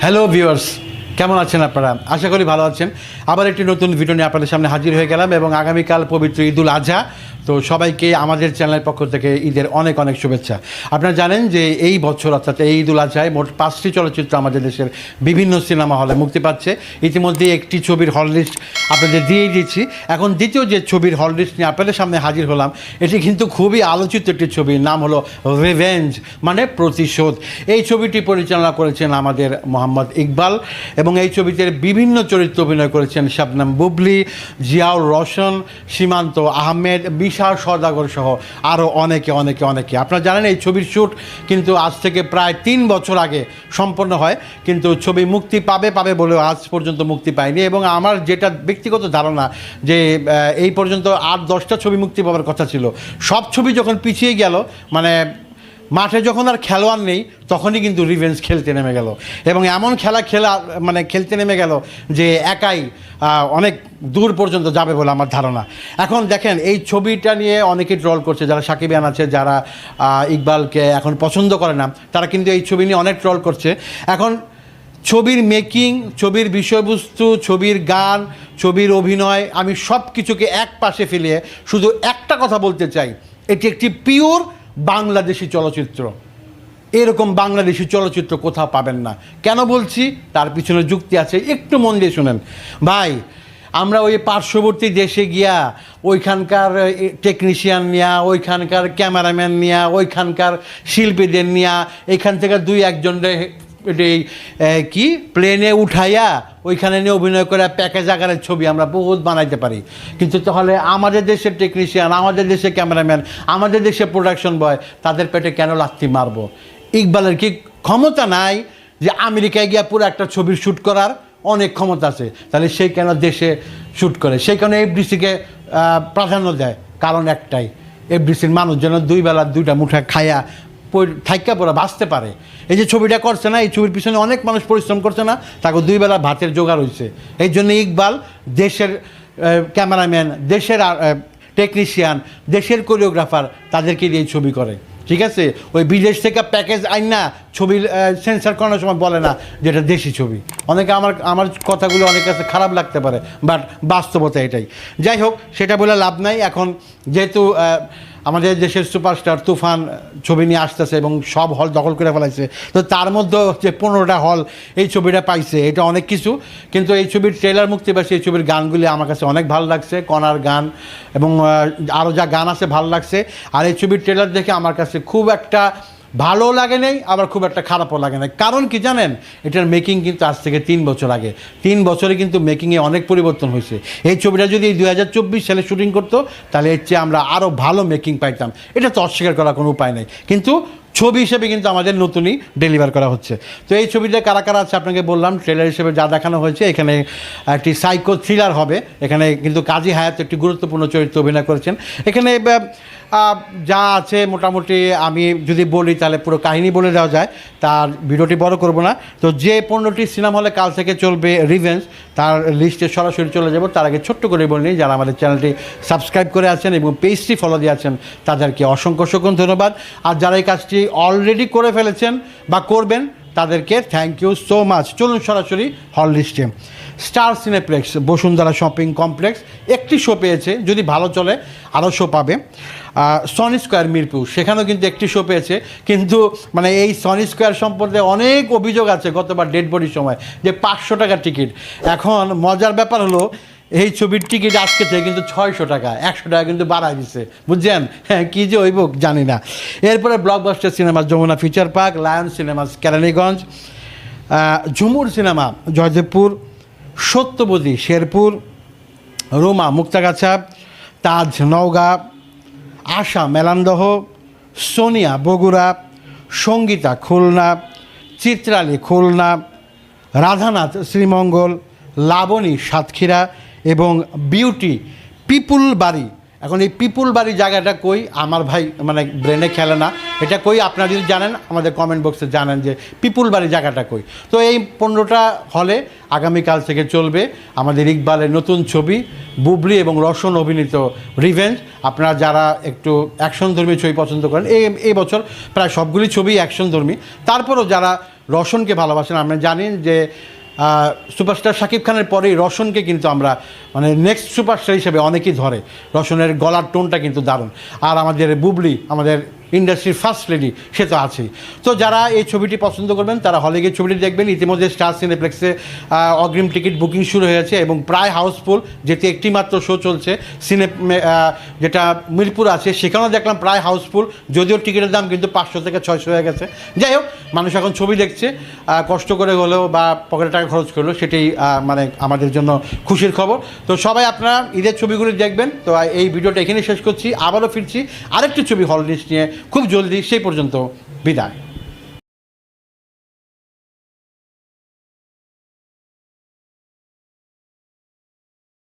Hello viewers কেমন আছেন আপনারা? আশা করি ভালো আছেন। আবার একটি নতুন ভিডিও নিয়ে আপনাদের সামনে হাজির হয়ে গেলাম এবং আগামীকাল পবিত্র ঈদুল আজহা তো সবাইকে আমাদের চ্যানেলের পক্ষ থেকে ঈদের অনেক অনেক শুভেচ্ছা। আপনারা জানেন যে এই বছর, অর্থাৎ এই ঈদুল আজহায় মোট পাঁচটি চলচ্চিত্র আমাদের দেশের বিভিন্ন সিনেমা হলে মুক্তি পাচ্ছে। ইতিমধ্যে একটি ছবির হল লিস্ট আপনাদের দিয়ে দিচ্ছি এখন দ্বিতীয় যে ছবির হল লিস্ট নিয়ে আপনাদের সামনে হাজির হলাম, এটি কিন্তু খুবই আলোচিত একটি ছবি। নাম হলো রিভেঞ্জ মানে প্রতিশোধ। এই ছবিটি পরিচালনা করেছেন আমাদের মোহাম্মদ ইকবাল এবং এই ছবিতে বিভিন্ন চরিত্র অভিনয় করেছেন শাবনাম বুবলি, জিয়াউর রোশন, সীমান্ত আহমেদ, বিশাল সদাগর সহ আরও অনেকে অনেকে অনেকে। আপনারা জানেন এই ছবির শ্যুট কিন্তু আজ থেকে প্রায় তিন বছর আগে সম্পন্ন হয়, কিন্তু ছবি মুক্তি পাবে পাবে বলেও আজ পর্যন্ত মুক্তি পায়নি এবং আমার যেটা ব্যক্তিগত ধারণা যে এই পর্যন্ত আট দশটা ছবি মুক্তি পাওয়ার কথা ছিল। সব ছবি যখন পিছিয়ে গেল মানে মাঠে যখন আর খেলোয়াড় নেই, তখনই কিন্তু রিভেঞ্জ খেলতে নেমে গেল। এবং এমন খেলা খেলা মানে খেলতে নেমে গেল যে একাই অনেক দূর পর্যন্ত যাবে বলে আমার ধারণা। এখন দেখেন, এই ছবিটা নিয়ে অনেকে ট্রল করছে, যারা সাকিবিয়ান আছে, যারা ইকবালকে এখন পছন্দ করে না, তারা কিন্তু এই ছবি নিয়ে অনেক ট্রল করছে। এখন ছবির মেকিং ছবির বিষয়বস্তু, ছবির গান, ছবির অভিনয়, আমি সব কিছুকে এক পাশে ফেলিয়ে শুধু একটা কথা বলতে চাই। এটি একটি পিওর বাংলাদেশি চলচ্চিত্র। এরকম বাংলাদেশি চলচ্চিত্র কোথাও পাবেন না। কেন বলছি? তার পিছনে যুক্তি আছে। একটু মন দিয়ে শুনেন। ভাই, আমরা ওই পার্শ্ববর্তী দেশে গিয়া ওইখানকার টেকনিশিয়ান নিয়া, ওইখানকার ক্যামেরাম্যান নিয়া, ওইখানকার শিল্পীদের নিয়া, এখান থেকে দুই একজন এই কি? প্লেনে উঠাইয়া ওইখানে নিয়ে অভিনয় করে প্যাকেজ আকারের ছবি আমরা বহুত বানাইতে পারি। কিন্তু তাহলে আমাদের দেশের টেকনিশিয়ান আমাদের দেশের ক্যামেরাম্যান আমাদের দেশের প্রোডাকশন বয় তাদের পেটে কেন লাথি মারবো? ইকবালের কি ক্ষমতা নাই যে আমেরিকায় গিয়া পুরো একটা ছবির শ্যুট করার? অনেক ক্ষমতা আছে। তাহলে সেই কেন দেশে শ্যুট করে? সেই কারণে এফডিসিকে প্রাধান্য দেয়? কারণ একটাই, এফডিসির মানুষ যেন দুই বেলা দুইটা মুঠা খায়া থাইকা পড়া, বাঁচতে পারে। এই যে ছবিটা করছে না, এই ছবির পিছনে অনেক মানুষ পরিশ্রম করছে না, তাকে দুই বেলা ভাতের জোগাড় হয়েছে এই জন্য ইকবাল দেশের ক্যামেরাম্যান, দেশের টেকনিশিয়ান, দেশের কোরিওগ্রাফার, তাদেরকে দিয়ে ছবি করে। ঠিক আছে? ওই বিদেশ থেকে প্যাকেজ আইন না, ছবি সেন্সার করানোর সময় বলে না যেটা দেশি ছবি। অনেকে আমার আমার কথাগুলো অনেক কাছে খারাপ লাগতে পারে, বাট বাস্তবতা এটাই। যাই হোক, সেটা বলে লাভ নাই। এখন যেহেতু আমাদের দেশের সুপারস্টার তুফান ছবি নিয়ে আসতেছে এবং সব হল দখল করে ফেলাইছে। তো তার মধ্যে যে পনেরোটা হল এই ছবিটা পাইছে, এটা অনেক কিছু। কিন্তু এই ছবির ট্রেলার মুক্তি পাইছে, এই ছবির গানগুলি আমার কাছে অনেক ভালো লাগছে কনার গান এবং আরও যা গান আছে ভালো লাগছে। আর এই ছবির ট্রেলার দেখে আমার কাছে খুব একটা ভালো লাগে নাই, আবার খুব একটা খারাপও লাগে নাই। কারণ কি জানেন, এটার মেকিং কিন্তু আজ থেকে তিন বছর আগে। তিন বছরে কিন্তু মেকিংয়ে অনেক পরিবর্তন হয়েছে। এই ছবিটা যদি হাজার চব্বিশ সালে শুটিং করতো, তাহলে এর চেয়ে আমরা আরও ভালো মেকিং পাইতাম। এটা তো অস্বীকার করার কোনো উপায় নেই। কিন্তু ছবি হিসেবে কিন্তু আমাদের নতুনই ডেলিভার করা হচ্ছে। তো এই ছবিতে কারা কারা আছে আপনাকে বললাম ট্রেলার হিসেবে যা দেখানো হয়েছে, এখানে একটি সাইকো থ্রিলার হবে। এখানে কিন্তু কাজী হায়াত একটি গুরুত্বপূর্ণ চরিত্র অভিনয় করেছেন। এখানে যা আছে মোটামুটি আমি যদি বলি, তাহলে পুরো কাহিনী বলে দেওয়া যায়। তার ভিডিওটি বড় করব না। তো যে পণ্যটি সিনেমা হলে কাল থেকে চলবে রিভেন্স তার লিস্টে সরাসরি চলে যাব। তার আগে ছোট্ট করে বলি যারা আমাদের চ্যানেলটি সাবস্ক্রাইব করে আছেন এবং পেজটি ফলো দিয়ে আছেন, তাদেরকে অসংখ্য অসংখ্য ধন্যবাদ। আর যারা এই কাজটি অলরেডি করে ফেলেছেন বা করবেন, তাদেরকে থ্যাংক ইউ সো মাচ চলুন সরাসরি হল লিস্টে Star Cineplex Bashundhara shopping complex একটি শো পেয়েছে। যদি ভালো চলে আরও শো পাবে। সনি স্কোয়ার মিরপুর, সেখানেও কিন্তু একটি শো পেয়েছে। কিন্তু মানে এই সনি স্কোয়ার সম্পর্কে অনেক অভিযোগ আছে গতবার ডেড বডির সময়, যে পাঁচশো টাকার টিকিট এখন মজার ব্যাপার হলো, এই ছবির টিকিট আজকে থেকে কিন্তু ছয়শো টাকা, একশো টাকা কিন্তু বাড়ায় দিচ্ছে বুঝছেন? হ্যাঁ কী যে হইব জানি না। এরপরে Blockbuster cinema Jamuna Future Park Lion Cinemas Keraniganj. Jhumur cinema Joydebpur, Satyabati, Sherpur, Roma, Muktagacha, Taj Naogaon Asha Melandaha, Sonia Bogura, Sangita Khulna, Chitrali Khulna, Radhanath Sreemangal, Laboni Satkhira এবং বিউটি পিপুল বাড়ি এখন এই পিপুল বাড়ি জায়গাটা কই? আমার ভাই মানে ব্রেনে খেলে না। এটা কই? আপনারা যদি জানেন, আমাদের কমেন্ট বক্সে জানেন যে পিপুল বাড়ি জায়গাটা কই। তো এই পনেরোটা হলে আগামীকাল থেকে চলবে আমাদের ইকবালের নতুন ছবি, বুবলি এবং রসন অভিনীত রিভেঞ্জ আপনারা যারা একটু অ্যাকশন ধর্মী ছবি পছন্দ করেন এই এই বছর প্রায় সবগুলি ছবি অ্যাকশন ধর্মী তারপরও যারা রসনকে ভালোবাসেন আমরা জানেন যে সুপারস্টার শাকিব খানের পরেই রসনকে কিন্তু আমরা মানে নেক্সট সুপারস্টার হিসেবে অনেকেই ধরে। রসনের গলার টোনটা কিন্তু দারুণ। আর আমাদের বুবলি, আমাদের ইন্ডাস্ট্রির ফার্স্ট লেডি সে তো আছেই। তো যারা এই ছবিটি পছন্দ করবেন, তারা হলে গিয়ে ছবিটি দেখবেন। ইতিমধ্যে স্টার সিনেপ্লেক্সে অগ্রিম টিকিট বুকিং শুরু হয়েছে এবং প্রায় হাউসফুল যেটি একটি মাত্র শো চলছে সিনে যেটা মিরপুর আছে, সেখানেও দেখলাম প্রায় হাউসফুল যদিও টিকিটের দাম কিন্তু পাঁচশো থেকে ছয়শো হয়ে গেছে। যাই হোক, মানুষ এখন ছবি দেখছে কষ্ট করে হলেও বা পকেটে টাকা খরচ করল সেটাই মানে আমাদের জন্য খুশির খবর। তো সবাই আপনারা ঈদের ছবিগুলি দেখবেন। তো এই ভিডিওটা এখানে শেষ করছি। আবারও ফিরছি আরেকটি ছবি হল লিস্ট নিয়ে। খুব জলদি সেই পর্যন্ত বিদায়।